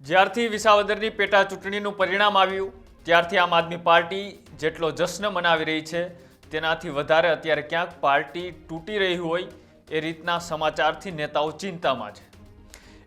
જ્યારથી વિસાવદરની પેટા ચૂંટણીનું પરિણામ આવ્યું, ત્યારથી આમ આદમી પાર્ટી જેટલો જશ્ન મનાવી રહી છે, તેનાથી વધારે અત્યારે ક્યાંક પાર્ટી તૂટી રહી હોય એ રીતના સમાચારથી નેતાઓ ચિંતામાં છે.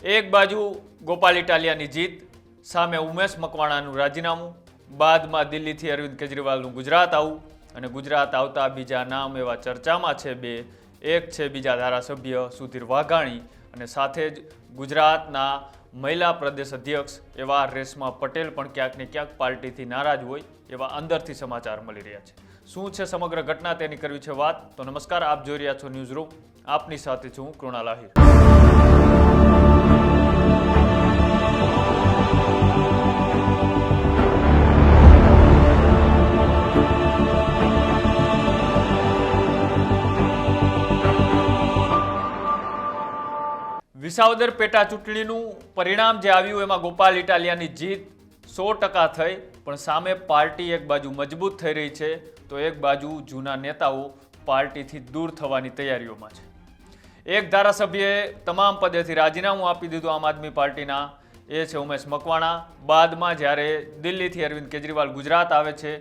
એક બાજુ ગોપાલ ઇટાલિયાની જીત, સામે ઉમેશ મકવાણાનું રાજીનામું, બાદમાં દિલ્હીથી અરવિંદ કેજરીવાલનું ગુજરાત આવું અને ગુજરાત આવતા બીજા નામ એવા ચર્ચામાં છે બે, એક છે બીજા ધારાસભ્ય સુધીર વાઘાણી અને સાથે જ ગુજરાતના મહિલા પ્રદેશ અધ્યક્ષ એવા રેશમા પટેલ પણ ક્યાંક ને ક્યાંક પાર્ટીથી નારાજ હોય એવા અંદરથી સમાચાર મળી રહ્યા છે. શું છે સમગ્ર ઘટના? તેની કરવી છે વાત. તો નમસ્કાર, આપ જોઈ રહ્યા છો ન્યૂઝ રૂમ. આપની સાથે છું હું કૃણાલ આહિર. વિસાવદર પેટા ચૂંટણીનું પરિણામ જે આવ્યું, એમાં ગોપાલ ઇટાલિયાની જીત સો ટકા થઈ, પણ સામે પાર્ટી એક બાજુ મજબૂત થઈ રહી છે, તો એક બાજુ જૂના નેતાઓ પાર્ટીથી દૂર થવાની તૈયારીઓમાં છે. એક ધારાસભ્યએ તમામ પદેથી રાજીનામું આપી દીધું આમ આદમી પાર્ટીના, એ છે ઉમેશ મકવાણા. બાદમાં જ્યારે દિલ્હીથી અરવિંદ કેજરીવાલ ગુજરાત આવે છે,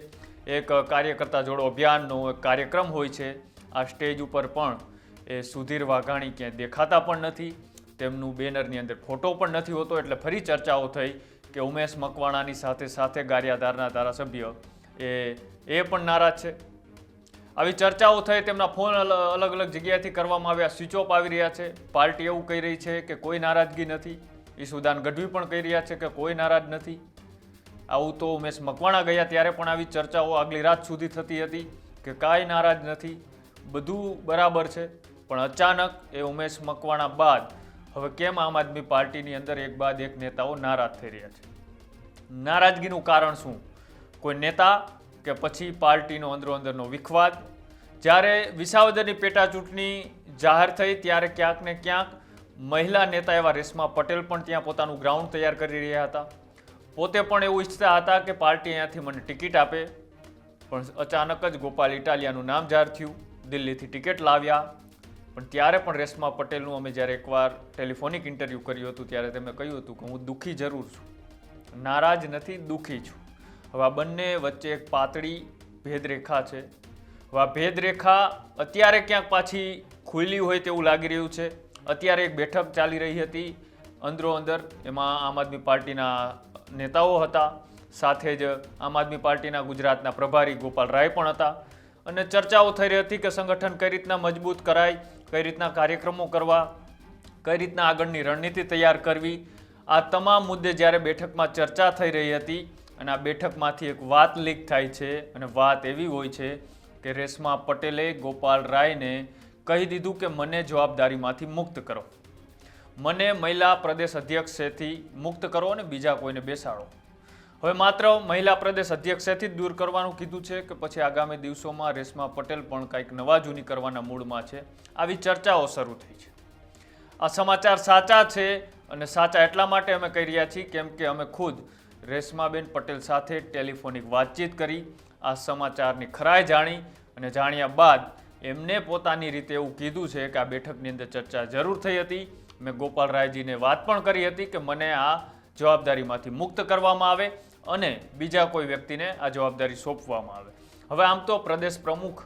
એક કાર્યકર્તા જોડો અભિયાનનો એક કાર્યક્રમ હોય છે, આ સ્ટેજ ઉપર પણ એ સુધીર વાઘાણી ક્યાંય દેખાતા પણ નથી. તેમનું બેનરની અંદર ફોટો પણ નથી હોતો એટલે ફરી ચર્ચાઓ થઈ કે ઉમેશ મકવાણાની સાથે સાથે ગારિયાધારના ધારાસભ્ય એ એ પણ નારાજ છે. આવી ચર્ચાઓ થઈ, તેમના ફોન અલગ અલગ જગ્યાએથી કરવામાં આવ્યા, સ્વિચ ઓફ આવી રહ્યા છે. પાર્ટી એવું કહી રહી છે કે કોઈ નારાજગી નથી. ઈસુદાન ગઢવી પણ કહી રહ્યા છે કે કોઈ નારાજ નથી. આવું તો ઉમેશ મકવાણા ગયા ત્યારે પણ આવી ચર્ચાઓ આગલી રાત સુધી થતી હતી કે કાંઈ નારાજ નથી. બધું બરાબર છે, પણ અચાનક એ ઉમેશ મકવાણા બાદ હવે કેમ આમ આદમી પાર્ટીની અંદર એક બાદ એક નેતાઓ નારાજ થઈ રહ્યા છે? નારાજગીનું કારણ શું? કોઈ નેતા કે પછી પાર્ટીનો અંદરો અંદરનો વિખવાદ? જ્યારે વિસાવદરની પેટા ચૂંટણી જાહેર થઈ, ત્યારે ક્યાંક ને ક્યાંક મહિલા નેતા એવા રેશમા પટેલ પણ ત્યાં પોતાનું ગ્રાઉન્ડ તૈયાર કરી રહ્યા હતા. પોતે પણ એવું ઈચ્છતા હતા કે પાર્ટી અહીંયાથી મને ટિકિટ આપે. પણ અચાનક જ ગોપાલ ઇટાલિયાનું નામ જાહેર થયું. દિલ્હીથી ટિકિટ લાવ્યા. પણ ત્યારે પણ રેશમા પટેલનું અમે જ્યારે એકવાર ટેલિફોનિક ઇન્ટરવ્યૂ કર્યું હતું, ત્યારે તેમણે કહ્યું હતું કે હું દુઃખી જરૂર છું. નારાજ નથી, દુઃખી છું. હવે આ બંને વચ્ચે એક પાતળી ભેદરેખા છે. હવે આ ભેદરેખા અત્યારે ક્યાંક પાછી ખુલ્લી હોય તેવું લાગી રહ્યું છે. અત્યારે એક બેઠક ચાલી રહી હતી અંદરો અંદર. એમાં આમ આદમી પાર્ટીના નેતાઓ હતા. સાથે જ આમ આદમી પાર્ટીના ગુજરાતના પ્રભારી ગોપાલ રાય પણ હતા. અને ચર્ચાઓ થઈ રહી હતી કે સંગઠન કઈ રીતના મજબૂત કરાય, કઈ રીતના કાર્યક્રમો કરવા, કઈ રીતના આગળની રણનીતિ તૈયાર કરવી. આ તમામ મુદ્દે જ્યારે બેઠકમાં ચર્ચા થઈ રહી હતી અને આ બેઠકમાંથી એક વાત લીક થાય છે અને વાત એવી હોય છે કે રેશમા પટેલે ગોપાલ રાયને કહી દીધું કે મને જવાબદારીમાંથી મુક્ત કરો. મને મહિલા પ્રદેશ અધ્યક્ષેથી મુક્ત કરો અને બીજા કોઈને બેસાડો. હવે માત્ર મહિલા પ્રદેશ અધ્યક્ષેથી જ દૂર કરવાનું કીધું છે કે પછી આગામી દિવસોમાં રેશમા પટેલ પણ કંઈક નવા જૂની કરવાના મૂડમાં છે. આવી ચર્ચાઓ શરૂ થઈ છે. આ સમાચાર સાચા છે અને સાચા એટલા માટે અમે કહી રહ્યા છીએ, કેમ કે અમે ખુદ રેશમાબેન પટેલ સાથે ટેલિફોનિક વાતચીત કરી, આ સમાચારની ખરાઈ જાણી અને જાણ્યા બાદ એમને પોતાની રીતે એવું કીધું છે કે આ બેઠકની અંદર ચર્ચા જરૂર થઈ હતી. મેં ગોપાલ રાયજીને વાત પણ કરી હતી કે મને આ જવાબદારીમાંથી મુક્ત કરવામાં આવે. અને બીજા કોઈ વ્યક્તિને આ જવાબદારી સોંપવામાં આવે. હવે આમ તો પ્રદેશ પ્રમુખ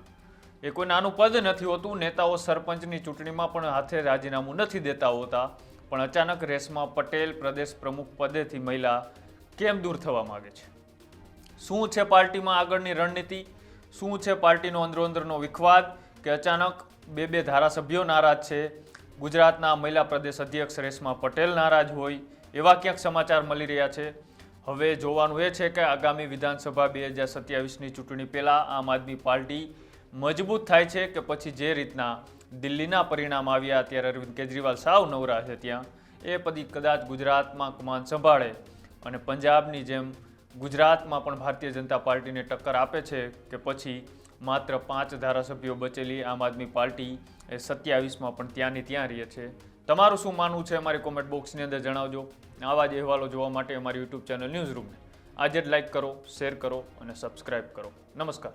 એ કોઈ નાનું પદ નથી હોતું, નેતાઓ સરપંચની ચૂંટણીમાં પણ હાથે રાજીનામું નથી દેતા હોતા, પણ અચાનક રેશમા પટેલ પ્રદેશ પ્રમુખ પદેથી મહિલા કેમ દૂર થવા માગે છે? શું છે પાર્ટીમાં આગળની રણનીતિ? શું છે પાર્ટીનો અંદરોઅંદરનો વિખવાદ કે અચાનક બે બે ધારાસભ્યો નારાજ છે? ગુજરાતના મહિલા પ્રદેશ અધ્યક્ષ રેશમા પટેલ નારાજ હોય એવા ક્યાંક સમાચાર મળી રહ્યા છે? હવે જોવાનું એ છે કે આગામી વિધાનસભા બે હજાર સત્યાવીસની ચૂંટણી પહેલાં આમ આદમી પાર્ટી મજબૂત થાય છે કે પછી જે રીતના દિલ્હીના પરિણામ આવ્યા ત્યારે અરવિંદ કેજરીવાલ સાવ નવરા છે ત્યાં, એ પછી કદાચ ગુજરાતમાં કમાન સંભાળે અને પંજાબની જેમ ગુજરાતમાં પણ ભારતીય જનતા પાર્ટીને ટક્કર આપે છે કે પછી માત્ર પાંચ ધારાસભ્યો બચેલી આમ આદમી પાર્ટી એ સત્યાવીસમાં પણ ત્યાંની ત્યાં રહે છે. તમારું શું માનવું છે અમારી કોમેન્ટ બોક્સની અંદર જણાવજો. આવા જ અહેવાલો જોવા માટે અમારી યુટ્યુબ ચેનલ ન્યૂઝ રૂમને આજે જ લાઈક કરો શેર કરો અને સબસ્ક્રાઇબ કરો. નમસ્કાર.